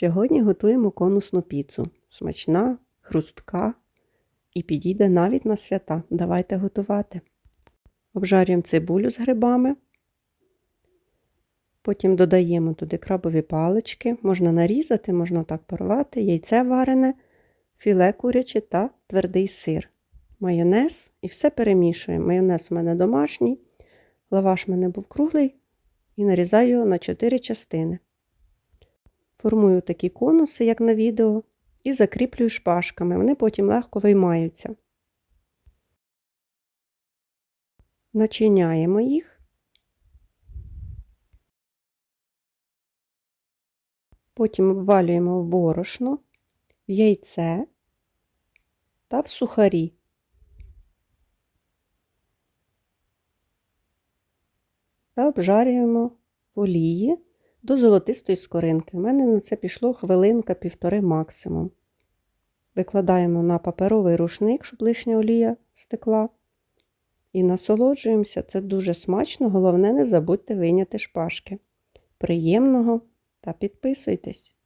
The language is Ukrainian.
Сьогодні готуємо конусну піцу. Смачна, хрустка і підійде навіть на свята. Давайте готувати. Обжарюємо цибулю з грибами. Потім додаємо туди крабові палички. Можна нарізати, можна так порвати, яйце варене, філе куряче та твердий сир. Майонез і все перемішуємо. Майонез у мене домашній, лаваш у мене був круглий і нарізаю його на 4 частини. Формую такі конуси, як на відео, і закріплюю шпажками. Вони потім легко виймаються. Начиняємо їх. Потім обвалюємо в борошно, в яйце та в сухарі. Та обжарюємо в олії до золотистої скоринки. У мене на це пішло хвилинка, півтори максимум. Викладаємо на паперовий рушник, щоб лишня олія стекла. І насолоджуємося. Це дуже смачно. Головне, не забудьте вийняти шпажки. Приємного та підписуйтесь!